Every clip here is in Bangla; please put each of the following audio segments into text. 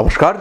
নমস্কার।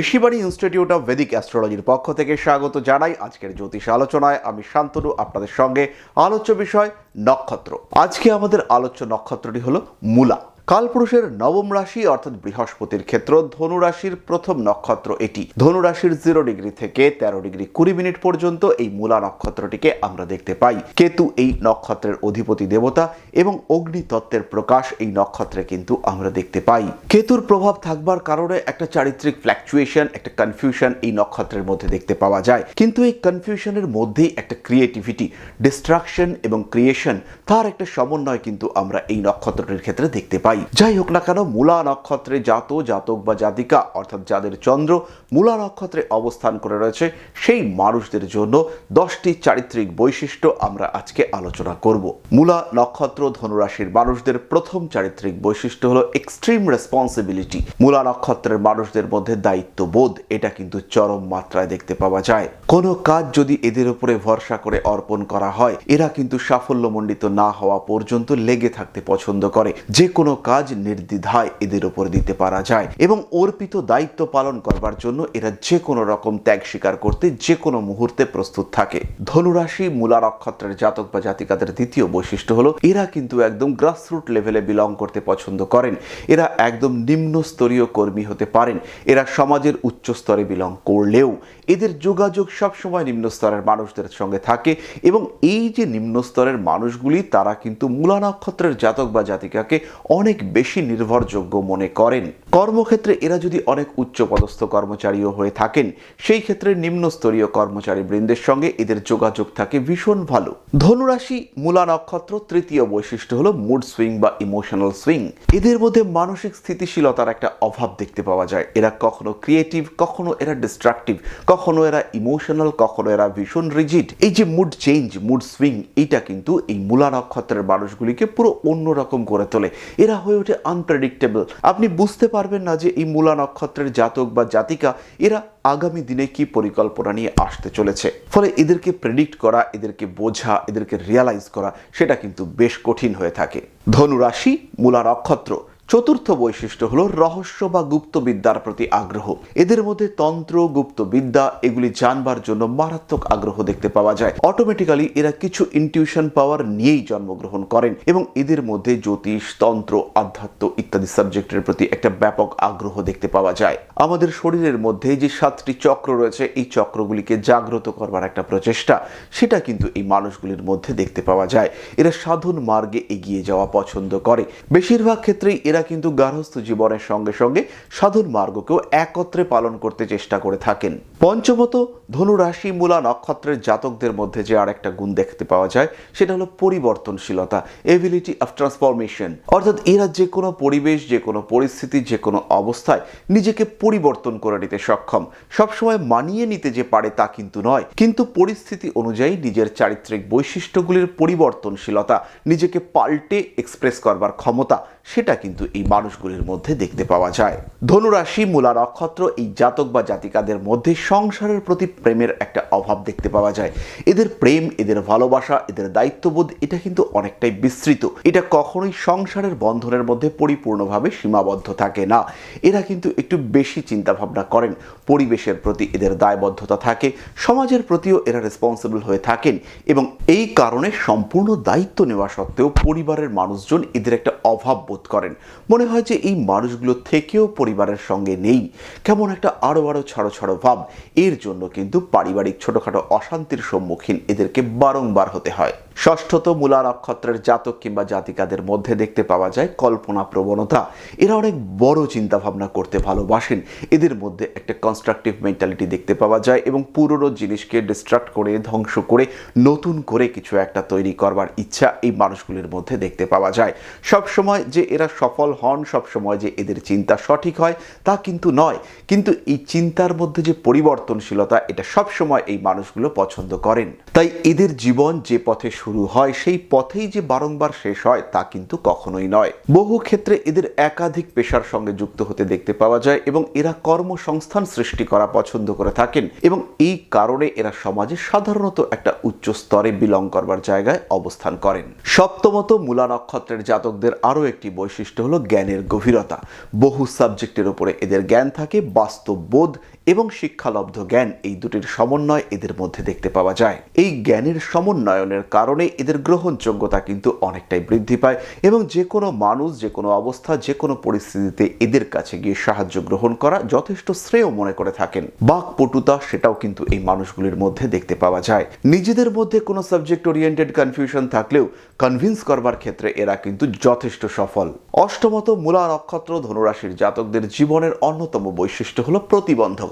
ঋষিবাণী ইনস্টিটিউট অফ বেদিক অ্যাস্ট্রোলজির পক্ষ থেকে স্বাগত জানাই আজকের জ্যোতিষ আলোচনায়। আমি শান্তনু, আপনাদের সঙ্গে আলোচ্য বিষয় নক্ষত্র। আজকে আমাদের আলোচ্য নক্ষত্রটি হলো মূলা। কালপুরুষের নবম রাশি অর্থাৎ বৃহস্পতির ক্ষেত্র ধনুরাশির প্রথম নক্ষত্র এটি। ধনুরাশির জিরো ডিগ্রি থেকে তেরো ডিগ্রি কুড়ি মিনিট পর্যন্ত এই মূলা নক্ষত্রটিকে আমরা দেখতে পাই। কেতু এই নক্ষত্রের অধিপতি দেবতা এবং অগ্নি তত্ত্বের প্রকাশ এই নক্ষত্রে কিন্তু আমরা দেখতে পাই। কেতুর প্রভাব থাকবার কারণে একটা চারিত্রিক ফ্ল্যাকচুয়েশন একটা কনফিউশন এই নক্ষত্রের মধ্যে দেখতে পাওয়া যায়। কিন্তু এই কনফিউশনের মধ্যেই একটা ক্রিয়েটিভিটি ডিস্ট্রাকশন এবং ক্রিয়েশন তার একটা সমন্বয় কিন্তু আমরা এই নক্ষত্রটির ক্ষেত্রে দেখতে পাই। যাই হোক না কেন, মূলা নক্ষত্রে জাত, জাতক বা জাতিকা, অর্থাৎ যাদের চন্দ্র, মূলা নক্ষত্রে অবস্থান করে রয়েছে, সেই মানুষদের জন্য দশটি চারিত্রিক বৈশিষ্ট্য আমরা আজকে আলোচনা করব। মূলা নক্ষত্র ধনুরাশির মানুষদের প্রথম চারিত্রিক বৈশিষ্ট্য হলো এক্সট্রিম রেসপন্সিবিলিটি মূলা নক্ষত্রের মানুষদের মধ্যে দায়িত্ববোধ, এটা কিন্তু চরম মাত্রায় দেখতে পাওয়া যায়। কোনো কাজ যদি এদের উপরে ভরসা করে অর্পণ করা হয়, এরা কিন্তু সাফল্যমণ্ডিত না হওয়া পর্যন্ত লেগে থাকতে পছন্দ করে। যে কোনো কাজ নির্দ্বিধায় এদের উপর দিতে পারা যায় এবং অর্পিত দায়িত্ব পালন করবার জন্য এরা যে কোনো রকম ত্যাগ স্বীকার করতে যে কোনো মুহূর্তে প্রস্তুত থাকে। ধনুরাশি মূলা নক্ষত্রের জাতক বা জাতিকাদের দ্বিতীয় বৈশিষ্ট্য হলো, এরা কিন্তু একদম গ্রাসরুট লেভেলে বিলং করতে পছন্দ করেন। এরা একদম নিম্ন স্তরীয় কর্মী হতে পারেন। এরা সমাজের উচ্চ স্তরে বিলং করলেও এদের যোগাযোগ সবসময় নিম্ন স্তরের মানুষদের সঙ্গে থাকে এবং এই যে নিম্ন স্তরের মানুষগুলি, তারা কিন্তু মূলা নক্ষত্রের জাতক বা জাতিকাকে অনেক বেশি নির্ভরযোগ্য মনে করেন। কর্মক্ষেত্রে এরা যদি অনেক উচ্চ পদস্থ কর্মচারীও হয়ে থাকেন, সেই ক্ষেত্রে নিম্নস্তরীয় কর্মচারী বৃন্দের সঙ্গে এদের যোগাযোগ থাকে ভীষণ ভালো। ধনুরাশি, মূলা নক্ষত্র তৃতীয় বৈশিষ্ট্য হলো মুড সুইং বা ইমোশনাল সুইং এদের মধ্যে মানসিক স্থিতিশীলতার একটা অভাব দেখতে পাওয়া যায়। এরা কখনো ক্রিয়েটিভ কখনো এরা ডিস্ট্রাকটিভ কখনো এরা ইমোশনাল কখনো এরা ভীষণ রিজিড এই যে মুড চেঞ্জ মুড সুইং এইটা কিন্তু এই মূলা নক্ষত্রের মানুষগুলিকে পুরো অন্যরকম করে তোলে। এরা হয়ে ওঠে আনপ্রেডিক্টেবল আপনি বুঝতে পারবেন না যে এই মূলা নক্ষত্রের জাতক বা জাতিকা এরা আগামী দিনে কি পরিকল্পনা নিয়ে আসতে চলেছে। ফলে এদেরকে প্রেডিক্ট করা, এদেরকে বোঝা, এদেরকে রিয়ালাইজ করা, সেটা কিন্তু বেশ কঠিন হয়ে থাকে। ধনুরাশি মূলা নক্ষত্র। চতুর্থ বৈশিষ্ট্য হলো রহস্য বা গুপ্ত বিদ্যার প্রতি আগ্রহ। এদের মধ্যে তন্ত্র, গুপ্ত বিদ্যা এগুলি জানবার জন্য মারাত্মক আগ্রহ দেখতে পাওয়া যায়। অটোমেটিক্যালি এরা কিছু ইনটিউশন পাওয়ার নিয়েই জন্মগ্রহণ করেন এবং এদের মধ্যে জ্যোতিষ, তন্ত্র, আধ্যাত্ম ইত্যাদি সাবজেক্টের প্রতি একটা ব্যাপক আগ্রহ দেখতে পাওয়া যায়। আমাদের শরীরের মধ্যে যে সাতটি চক্র রয়েছে, এই চক্রগুলিকে জাগ্রত করবার একটা প্রচেষ্টা, সেটা কিন্তু এই মানুষগুলির মধ্যে দেখতে পাওয়া যায়। এরা সাধন মার্গে এগিয়ে যাওয়া পছন্দ করে। বেশিরভাগ ক্ষেত্রেই এরা কিন্তু গার্হস্থ জীবনের সঙ্গে সঙ্গে সাধন মার্গকেও একত্রে পালন করতে চেষ্টা করে থাকেন। পঞ্চমত ধনুরাশি মূলা নক্ষত্রের জাতকদের মধ্যে যে আর একটা গুণ দেখতে পাওয়া যায়, সেটা হলো পরিবর্তনশীলতা এবিলিটি অফ ট্রান্সফরমেশন অর্থাৎ এরা যে কোনো পরিবেশ, যে কোনো পরিস্থিতি, যে কোনো অবস্থায় নিজেকে পরিবর্তন করে নিতে সক্ষম। সবসময় মানিয়ে নিতে যে পারে তা কিন্তু নয়। কিন্তু পরিস্থিতি অনুযায়ী নিজের চারিত্রিক বৈশিষ্ট্যগুলির পরিবর্তনশীলতা নিজেকে পাল্টে এক্সপ্রেস করবার ক্ষমতা সেটা কিন্তু এই মানুষগুলির মধ্যে দেখতে পাওয়া যায়। ধনুরাশি, মূলা নক্ষত্র এই জাতক বা জাতিকাদের মধ্যে সংসারের প্রতি প্রেমের একটা অভাব দেখতে পাওয়া যায়। এদের প্রেম, এদের ভালোবাসা, এদের দায়িত্ববোধ, এটা কিন্তু অনেকটাই বিস্তৃত। এটা কখনোই সংসারের বন্ধনের মধ্যে পরিপূর্ণভাবে সীমাবদ্ধ থাকে না। এরা কিন্তু একটু বেশি চিন্তা ভাবনা করেন। পরিবেশের প্রতি এদের দায়বদ্ধতা থাকে, সমাজের প্রতিও এরা রেসপন্সিবল হয়ে থাকেন এবং এই কারণে সম্পূর্ণ দায়িত্ব নেওয়া সত্ত্বেও পরিবারের মানুষজন এদের একটা অভাব বোধ করেন। মনে হয় যে এই মানুষগুলো থেকেও পরিবারের সঙ্গে নেই। কেমন একটা আরও আরও ছাড়ো ছাড়ো ভাব। এর জন্য কিন্তু পারিবারিক ছোটোখাটো অশান্তির সম্মুখীন এদেরকে বারংবার হতে হয়। ষষ্ঠত মূলা নক্ষত্রের জাতক কিংবা জাতিকাদের মধ্যে দেখতে পাওয়া যায় কল্পনা প্রবণতা। এরা অনেক বড় চিন্তা ভাবনা করতে ভালোবাসেন। এদের মধ্যে একটা কনস্ট্রাকটিভ মেন্টালিটি দেখতে পাওয়া যায় এবং পুরনো জিনিসকে ডিস্ট্রাক্ট করে, ধ্বংস করে, নতুন করে কিছু একটা তৈরি করবার ইচ্ছা এই মানুষগুলির মধ্যে দেখতে পাওয়া যায়। সব সময় যে এরা সফল হন সব সময় যে এদের চিন্তা সঠিক হয়, তা কিন্তু নয়। কিন্তু এই চিন্তার মধ্যে যে পরিবর্তনশীলতা, এটা সব সময় এই মানুষগুলো পছন্দ করেন। তাই এদের জীবন যে পথে শুরু হয়, সেই পথেই যে বারংবার শেষ হয় তা কিন্তু কখনোই নয়। বহু ক্ষেত্রে এদের একাধিক পেশার সঙ্গে যুক্ত হতে দেখতে পাওয়া যায় এবং এরা কর্মসংস্থান সৃষ্টি করা পছন্দ করে থাকেন এবং এই কারণে এরা সমাজে সাধারণত একটা উচ্চ স্তরে বিলং করবার জায়গায় অবস্থান করেন। সপ্তমত মূলা নক্ষত্রের জাতকদের আরও একটি বৈশিষ্ট্য হলো জ্ঞানের গভীরতা। বহু সাবজেক্টের উপরে এদের জ্ঞান থাকে, বাস্তব বোধ এবং শিক্ষালব্ধ জ্ঞান এই দুটির সমন্বয় এদের মধ্যে দেখতে পাওয়া যায়। এই জ্ঞানের সমন্বয়নের কারণে এদের গ্রহণযোগ্যতা কিন্তু অনেকটাই বৃদ্ধি পায় এবং যে কোনো মানুষ যে কোনো অবস্থা যে কোনো পরিস্থিতিতে এদের কাছে গিয়ে সাহায্য গ্রহণ করা যথেষ্ট শ্রেয় মনে করে থাকেন। বাকপটুতা সেটাও কিন্তু এই মানুষগুলির মধ্যে দেখতে পাওয়া যায়। নিজেদের মধ্যে কোনো সাবজেক্ট ওরিয়েন্টেড কনফিউশন থাকলেও কনভিন্স করবার ক্ষেত্রে এরা কিন্তু যথেষ্ট সফল। অষ্টমত মূলা নক্ষত্র ধনুরাশির জাতকদের জীবনের অন্যতম বৈশিষ্ট্য হলো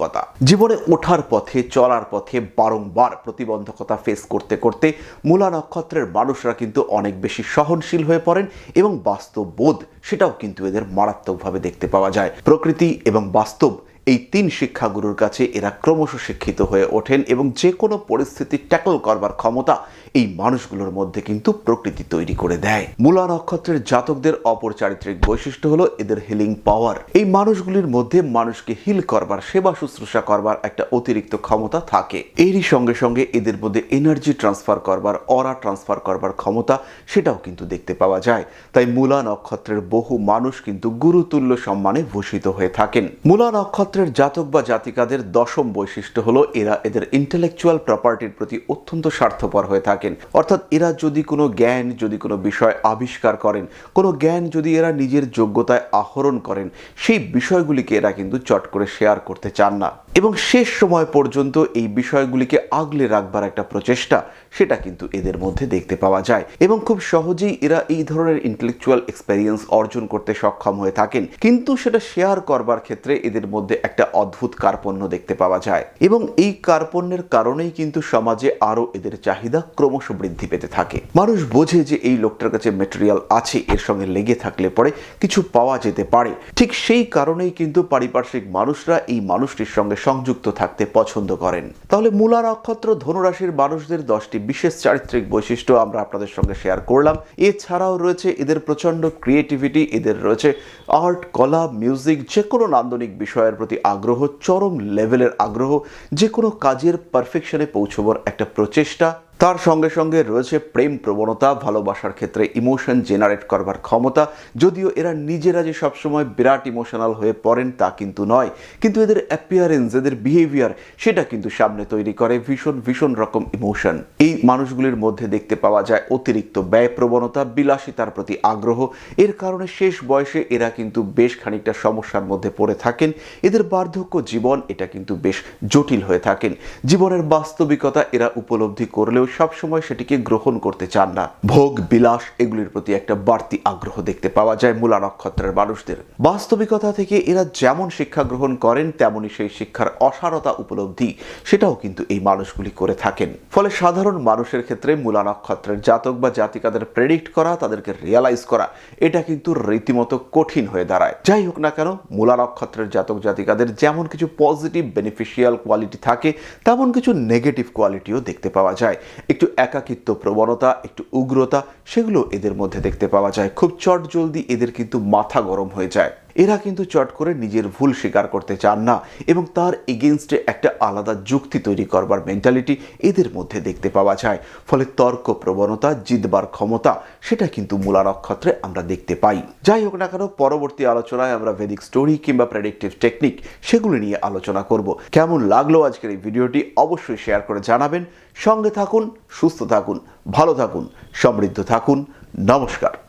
প্রতিবন্ধকতা জীবনে ওঠার পথে, চলার পথে বারংবার প্রতিবন্ধকতা ফেস করতে করতে মূলা নক্ষত্রের মানুষরা কিন্তু অনেক বেশি সহনশীল হয়ে পড়েন এবং বাস্তব বোধ সেটাও কিন্তু এদের মারাত্মকভাবে দেখতে পাওয়া যায়। প্রকৃতি এবং বাস্তব এই তিন শিক্ষাগুরুর কাছে এরা ক্রমশ শিক্ষিত হয়ে ওঠেন এবং যে কোনো পরিস্থিতি ট্যাকল করবার ক্ষমতা এই মানুষগুলোর মধ্যে কিন্তু প্রকৃতি তৈরি করে দেয়। মূলা নক্ষত্রের জাতকদের অপর চারিত্রিক বৈশিষ্ট্য হলো এদের হিলিং পাওয়ার এই মানুষগুলির মধ্যে মানুষকে হিল করবার, সেবা শুশ্রূষা করবার একটা অতিরিক্ত ক্ষমতা থাকে। এরই সঙ্গে সঙ্গে এদের মধ্যে এনার্জি ট্রান্সফার করবার অরা ট্রান্সফার করবার ক্ষমতা সেটাও কিন্তু দেখতে পাওয়া যায়। তাই মূলা নক্ষত্রের বহু মানুষ কিন্তু গুরুতুল্য সম্মানে ভূষিত হয়ে থাকেন। মূলা নক্ষত্রের জাতক বা জাতিকাদের দশম বৈশিষ্ট্য হলো এরা এদের ইন্টেলেকচুয়াল প্রপার্টির প্রতি অত্যন্ত স্বার্থপর হয়ে থাকেন। অর্থাৎ এরা যদি কোনো জ্ঞান, যদি কোনো বিষয় আবিষ্কার করেন, কোনো জ্ঞান যদি এরা নিজের যোগ্যতায় আহরণ করেন, সেই বিষয়গুলিকে এরা কিন্তু চট করে শেয়ার করতে চান না। এবং শেষ সময় পর্যন্ত এই বিষয়গুলিকে আগলে রাখবার একটা প্রচেষ্টা, সেটা কিন্তু এদের মধ্যে দেখতে পাওয়া যায়। এবং খুব সহজেই এরা এই ধরনের ইন্টেলেকচুয়াল এক্সপেরিয়েন্স অর্জন করতে সক্ষম হয়ে থাকেন। কিন্তু সেটা শেয়ার করবার ক্ষেত্রে এদের মধ্যে একটা অদ্ভুত কার্পণ্য দেখতে পাওয়া যায়। এবং এই কার্পণ্যের কারণেই কিন্তু সমাজে আরও এদের চাহিদা ক্রমশ বৃদ্ধি পেতে থাকে। মানুষ বোঝে যে এই লোকটার কাছে মেটেরিয়াল আছে, এর সঙ্গে লেগে থাকলে পরে কিছু পাওয়া যেতে পারে। ঠিক সেই কারণেই কিন্তু পারিপার্শ্বিক মানুষরা এই মানুষটির সঙ্গে সংযুক্ত থাকতে পছন্দ করেন। তাহলে মূলা নক্ষত্র ধনুরাশির মানুষদের দশটি বিশেষ চারিত্রিক বৈশিষ্ট্য আমরা আপনাদের সঙ্গে শেয়ার করলাম। এছাড়াও রয়েছে এদের প্রচণ্ড ক্রিয়েটিভিটি এদের রয়েছে আর্ট কলা মিউজিক যে কোনো নান্দনিক বিষয়ের প্রতি আগ্রহ, চরম লেভেলের আগ্রহ যে কোনো কাজের পারফেকশনে পৌঁছবার একটা প্রচেষ্টা তার সঙ্গে সঙ্গে রয়েছে প্রেম প্রবণতা, ভালোবাসার ক্ষেত্রে ইমোশন জেনারেট করবার ক্ষমতা। যদিও এরা নিজেরা যে সবসময় বিরাট ইমোশনাল হয়ে পড়েন তা কিন্তু নয়। কিন্তু এদের অ্যাপিয়ারেন্স এদের বিহেভিয়ার সেটা কিন্তু সামনে তৈরি করে ভীষণ ভীষণ রকম ইমোশন এই মানুষগুলির মধ্যে দেখতে পাওয়া যায় অতিরিক্ত ব্যয় প্রবণতা, বিলাসিতার প্রতি আগ্রহ। এর কারণে শেষ বয়সে এরা কিন্তু বেশ খানিকটা সমস্যার মধ্যে পড়ে থাকেন। এদের বার্ধক্য জীবন, এটা কিন্তু বেশ জটিল হয়ে থাকেন। জীবনের বাস্তবিকতা এরা উপলব্ধি করলেও সবসময় সেটিকে গ্রহণ করতে চান না। ভোগ, বিলাস এগুলির প্রতি একটা বাড়তি আগ্রহ দেখতে পাওয়া যায় মূলা নক্ষত্রের মানুষদের। বাস্তবিকতা থেকে এরা যেমন শিক্ষা গ্রহণ করেন তেমনই সেই শিক্ষার অসারতা উপলব্ধি সেটাও কিন্তু এই মানুষগুলি করে থাকেন। ফলে সাধারণ মানুষের ক্ষেত্রে মূলা নক্ষত্রের জাতক বা জাতিকাদের প্রেডিক্ট করা, তাদেরকে রিয়ালাইজ করা, এটা কিন্তু রীতিমতো কঠিন হয়ে দাঁড়ায়। যাই হোক না কেন, মূলা নক্ষত্রের জাতক জাতিকাদের যেমন কিছু পজিটিভ বেনিফিশিয়াল কোয়ালিটি থাকে, তেমন কিছু নেগেটিভ কোয়ালিটিও দেখতে পাওয়া যায়। একটু একাকিত্ব প্রবণতা, একটু উগ্রতা, সেগুলো এদের মধ্যে দেখতে পাওয়া যায়। খুব চট জলদি এদের কিন্তু মাথা গরম হয়ে যায়। এরা কিন্তু চট করে নিজের ভুল স্বীকার করতে চান না এবং তার এগেনস্টে একটা আলাদা যুক্তি তৈরি করবার মেন্টালিটি এদের মধ্যে দেখতে পাওয়া যায়। ফলে তর্ক প্রবণতা জিতবার ক্ষমতা, সেটা কিন্তু মূলা নক্ষত্রে আমরা দেখতে পাই। যাই হোক না কেন, পরবর্তী আলোচনায় আমরা ভেদিক স্টোরি কিংবা প্রেডিক্টিভ টেকনিক সেগুলি নিয়ে আলোচনা করব। কেমন লাগল আজকের এই ভিডিওটি অবশ্যই শেয়ার করে জানাবেন। সঙ্গে থাকুন, সুস্থ থাকুন, ভালো থাকুন, সমৃদ্ধ থাকুন। নমস্কার।